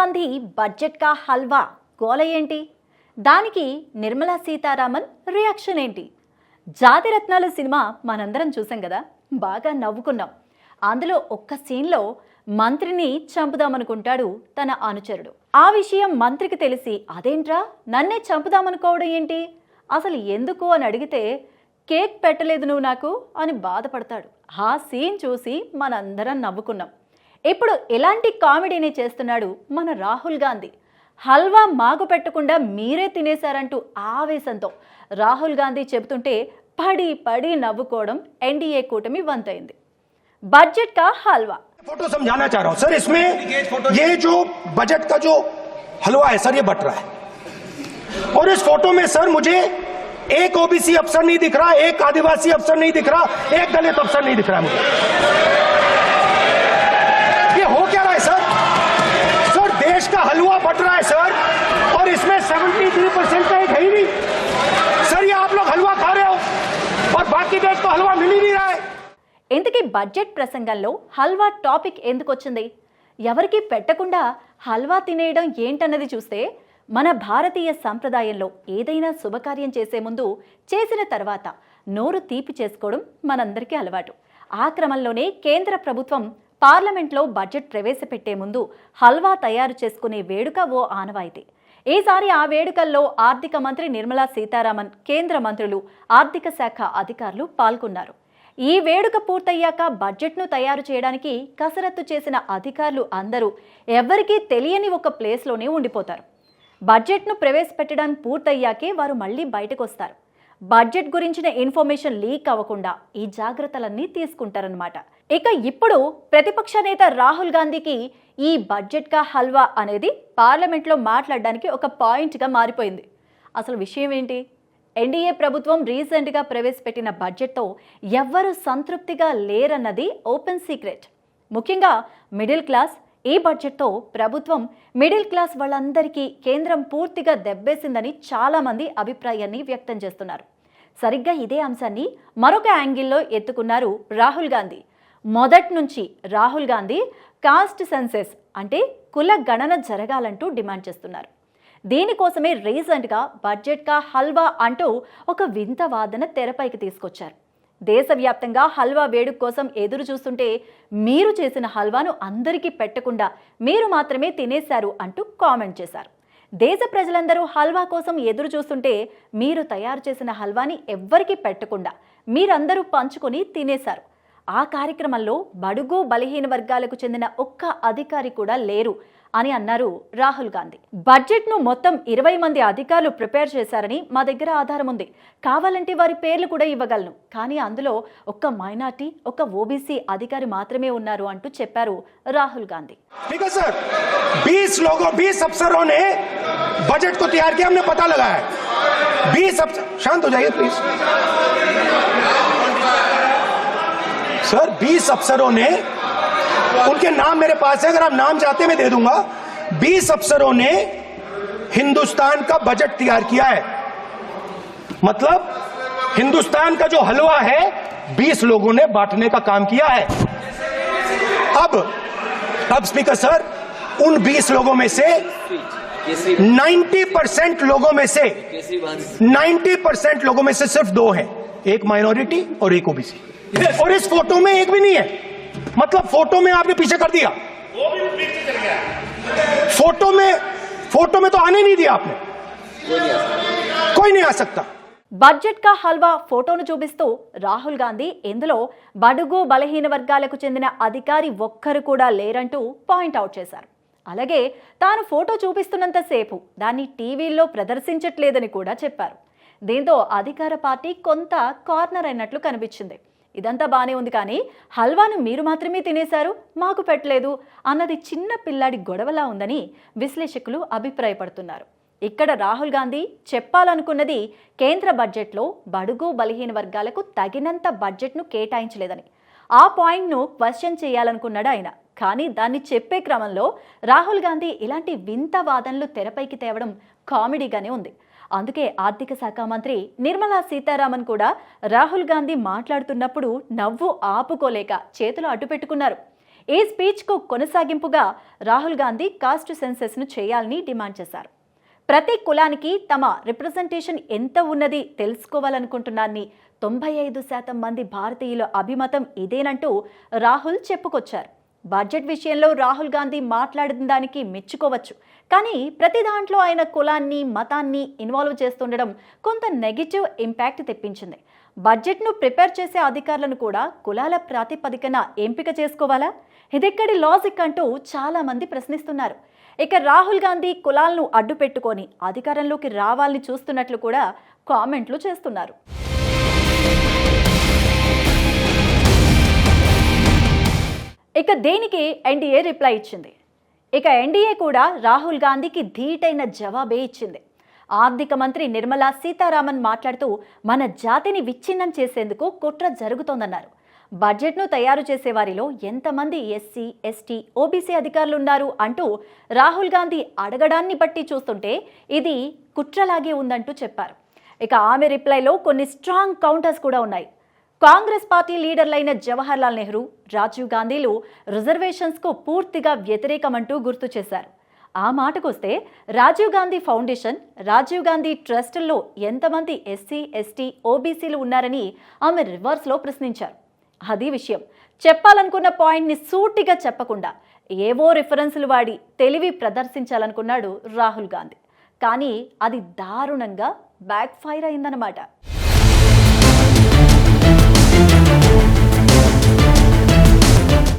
Gandhi budget కా హల్వా? గోల ఏంటి? దానికి నిర్మలా సీతారామన్ రియాక్షన్ ఏంటి? జాతిరత్నాలు సినిమా మనందరం చూసాం కదా బాగా నవ్వుకున్నాం. అందులో ఒక్క సీన్లో మంత్రిని చంపుదామనుకుంటాడు తన అనుచరుడు. ఆ విషయం మంత్రికి తెలిసి అదేంట్రా? నన్నే చంపుదామనుకోవడం ఏంటి? అసలు ఎందుకు? అని అడిగితే కేక్ పెట్టలేదు నువ్వు నాకు అని బాధపడతాడు. ఆ సీన్ చూసి మనందరం నవ్వుకున్నాం. ఇప్పుడు ఎలాంటి కామెడీని చేస్తున్నాడు మన రాహుల్ గాంధీ హల్వా మాగు పెట్టకుండా మీరే తినేశారంటూ ఆవేశంతో రాహుల్ గాంధీ చెబుతుంటే పడి పడి నవ్వుకోవడం ఎన్డీఏ కూటమి వంతైంది బడ్జెట్ కా హల్వా फोटो समझाना चाह रहा हूं सर इसमें ये जो बजट का जो हलवा है सर ये बट रहा है और इस फोटो में सर मुझे एक ओबीसी अफसर नहीं दिख रहा एक आदिवासी अफसर नहीं दिख रहा एक दलित अफसर नहीं दिख रहा है मुझे ఇంతకీ బడ్జెట్ ప్రసంగంలో హల్వా టాపిక్ ఎందుకు వచ్చింది ఎవరికి పెట్టకుండా హల్వా తినేయడం ఏంటన్నది చూస్తే మన భారతీయ సంప్రదాయంలో ఏదైనా శుభకార్యం చేసే ముందు చేసిన తర్వాత నోరు తీపి చేసుకోవడం మనందరికీ అలవాటు. ఆ క్రమంలోనే కేంద్ర ప్రభుత్వం పార్లమెంట్లో బడ్జెట్ ప్రవేశపెట్టే ముందు హల్వా తయారు చేసుకునే వేడుక ఓ ఆనవాయితీ. ఈసారి ఆ వేడుకల్లో ఆర్థిక మంత్రి నిర్మలా సీతారామన్ కేంద్ర మంత్రులు ఆర్థిక శాఖ అధికారులు పాల్గొన్నారు. ఈ వేడుక పూర్తయ్యాక బడ్జెట్ను తయారు చేయడానికి కసరత్తు చేసిన అధికారులు అందరూ ఎవరికీ తెలియని ఒక ప్లేస్లోనే ఉండిపోతారు. బడ్జెట్ను ప్రవేశపెట్టడం పూర్తయ్యాకే వారు మళ్ళీ బయటకు వస్తారు బడ్జెట్ గురించిన ఇన్ఫర్మేషన్ లీక్ అవ్వకుండా ఈ జాగ్రత్తలన్నీ తీసుకుంటారనమాట ఇక ఇప్పుడు ప్రతిపక్ష నేత రాహుల్ గాంధీకి ఈ బడ్జెట్ కా హల్వా అనేది పార్లమెంట్లో మాట్లాడడానికి ఒక పాయింట్గా మారిపోయింది. అసలు విషయం ఏంటి? ఎన్డీఏ ప్రభుత్వం రీసెంట్గా ప్రవేశపెట్టిన బడ్జెట్తో ఎవ్వరూ సంతృప్తిగా లేరన్నది ఓపెన్ సీక్రెట్. ముఖ్యంగా మిడిల్ క్లాస్ ఈ బడ్జెట్తో ప్రభుత్వం మిడిల్ క్లాస్ వాళ్ళందరికీ కేంద్రం పూర్తిగా దెబ్బేసిందని చాలామంది అభిప్రాయాన్ని వ్యక్తం చేస్తున్నారు. సరిగ్గా ఇదే అంశాన్ని మరొక యాంగిల్లో ఎత్తుకున్నారు రాహుల్ గాంధీ. మొదటి నుంచి రాహుల్ గాంధీ కాస్ట్ సెన్సెస్ అంటే కుల గణన జరగాలంటూ డిమాండ్ చేస్తున్నారు. దీనికోసమే రీసెంట్గా బడ్జెట్గా హల్వా అంటూ ఒక వింత వాదన తెరపైకి తీసుకొచ్చారు. దేశవ్యాప్తంగా హల్వా వేడుక కోసం ఎదురు చూస్తుంటే మీరు చేసిన హల్వాను అందరికీ పెట్టకుండా మీరు మాత్రమే తినేశారు అంటూ కామెంట్ చేశారు. దేశ ప్రజలందరూ హల్వా కోసం ఎదురు చూస్తుంటే మీరు తయారు చేసిన హల్వాని ఎవ్వరికీ పెట్టకుండా మీరందరూ పంచుకొని తినేశారు. ఆ కార్యక్రమంలో బడుగు బలహీన వర్గాలకు చెందిన ఒక్క అధికారి కూడా లేరు. అని అన్నారు రాహుల్ గాంధీ బడ్జెట్ ను మొత్తం ఇరవై మంది అధికారులు ప్రిపేర్ చేశారని మా దగ్గర ఆధారం ఉంది కావాలంటే వారి పేర్లు కూడా ఇవ్వగలను కానీ అందులో ఒక్క మైనార్టీ ఒక్క ఓబీసీ అధికారి మాత్రమే ఉన్నారు అంటూ చెప్పారు రాహుల్ గాంధీ ठीक है सर 20 लोगों 20 अफसरों ने बजट को तैयार किया हमने पता लगाया है 20 अफसर शांत हो जाइए प्लीज सर 20 अफसरों ने उनके नाम मेरे पास है, अगर आप नाम चाहते मैं दे दूँगा। 20 अफसरों ने हिंदुस्तान का बजट तैयार किया है। मतलब हिंदुस्तान का जो हलवा है 20 लोगों ने बांटने का काम किया है। अब अब स्पीकर सर उन 20 लोगों में से 90 परसेंट लोगों में से 90 परसेंट लोगों में से सिर्फ़ दो हैं, एक माइनॉरिटी और एक ओबीसी। और इस फ़ोटो में एक भी नहीं है। मतलब फोटो में आपने पीछे कर दिया फोटो में फोटो में तो आने नहीं दिया आपने कोई नहीं आ सकता బడ్జెట్ కా హల్వా ఫోటోను చూపిస్తూ రాహుల్ గాంధీ ఇందులో బడుగు బలహీన వర్గాలకు చెందిన అధికారి ఒక్కరు కూడా లేరంటూ పాయింట్ అవుట్ చేశారు అలాగే తాను ఫోటో చూపిస్తున్నంతసేపు దాన్ని టీవీల్లో ప్రదర్శించట్లేదని కూడా చెప్పారు దీంతో అధికార పార్టీ కొంత కార్నర్ అయినట్లు కనిపించింది ఇదంతా బాగానే ఉంది కానీ హల్వాను మీరు మాత్రమే తినేశారు మాకు పెట్టలేదు అన్నది చిన్న పిల్లాడి గొడవలా ఉందని విశ్లేషకులు అభిప్రాయపడుతున్నారు. ఇక్కడ రాహుల్ గాంధీ చెప్పాలనుకున్నది కేంద్ర బడ్జెట్లో బడుగు బలహీన వర్గాలకు తగినంత బడ్జెట్ను కేటాయించలేదని. ఆ పాయింట్ను క్వశ్చన్ చేయాలనుకున్నాడు ఆయన. కానీ దాన్ని చెప్పే క్రమంలో రాహుల్ గాంధీ ఇలాంటి వింత వాదనలు తెరపైకి తేవడం కామెడీగానే ఉంది. అందుకే ఆర్థిక శాఖ మంత్రి నిర్మలా సీతారామన్ కూడా రాహుల్ గాంధీ మాట్లాడుతున్నప్పుడు నవ్వు ఆపుకోలేక చేతులు అడ్డుపెట్టుకున్నారు. ఈ స్పీచ్కు కొనసాగింపుగా రాహుల్ గాంధీ కాస్ట్ సెన్సెస్ను చేయాలని డిమాండ్ చేశారు. ప్రతి కులానికి తమ రిప్రజెంటేషన్ ఎంత ఉన్నది తెలుసుకోవాలనుకుంటున్నాన్ని తొంభై ఐదు శాతం మంది భారతీయుల అభిమతం ఇదేనంటూ రాహుల్ చెప్పుకొచ్చారు. బడ్జెట్ విషయంలో రాహుల్ గాంధీ మాట్లాడిన దానికి మెచ్చుకోవచ్చు. కానీ ప్రతి దాంట్లో ఆయన కులాన్ని మతాన్ని ఇన్వాల్వ్ చేస్తుండడం కొంత నెగిటివ్ ఇంపాక్ట్ తెప్పించింది. బడ్జెట్ను ప్రిపేర్ చేసే అధికారులను కూడా కులాల ప్రాతిపదికన ఎంపిక చేసుకోవాలా? ఇదెక్కడి లాజిక్ అంటూ చాలా మంది ప్రశ్నిస్తున్నారు. ఇక రాహుల్ గాంధీ కులాలను అడ్డు పెట్టుకొని అధికారంలోకి రావాలని చూస్తున్నట్లు కూడా కామెంట్లు చేస్తున్నారు. ఇక దేనికి ఎన్డీఏ రిప్లై ఇచ్చింది? ఇక ఎన్డీఏ కూడా రాహుల్ గాంధీకి ధీటైన జవాబే ఇచ్చింది. ఆర్థిక మంత్రి నిర్మలా సీతారామన్ మాట్లాడుతూ మన జాతిని విచ్ఛిన్నం చేసేందుకు కుట్ర జరుగుతోందన్నారు. బడ్జెట్ను తయారు చేసే వారిలో ఎంతమంది ఎస్సీ ఎస్టీ ఓబీసీ అధికారులు ఉన్నారు అంటూ రాహుల్ గాంధీ అడగడాన్ని బట్టి చూస్తుంటే ఇది కుట్రలాగే ఉందంటూ చెప్పారు. ఇక ఆమె రిప్లైలో కొన్ని స్ట్రాంగ్ కౌంటర్స్ కూడా ఉన్నాయి. కాంగ్రెస్ పార్టీ లీడర్లైన జవహర్లాల్ నెహ్రూ రాజీవ్ గాంధీలు రిజర్వేషన్స్కు పూర్తిగా వ్యతిరేకమంటూ గుర్తు చేశారు. ఆ మాటకొస్తే రాజీవ్ గాంధీ ఫౌండేషన్ రాజీవ్ గాంధీ ట్రస్టుల్లో ఎంతమంది ఎస్సీ ఎస్టీ ఓబీసీలు ఉన్నారని ఆమె రివర్స్లో ప్రశ్నించారు. అది విషయం. చెప్పాలనుకున్న పాయింట్ని సూటిగా చెప్పకుండా ఏవో రిఫరెన్సులు వాడి తెలివి ప్రదర్శించాలనుకున్నాడు రాహుల్ గాంధీ. కానీ అది దారుణంగా బ్యాక్ ఫైర్ అయిందన్నమాట.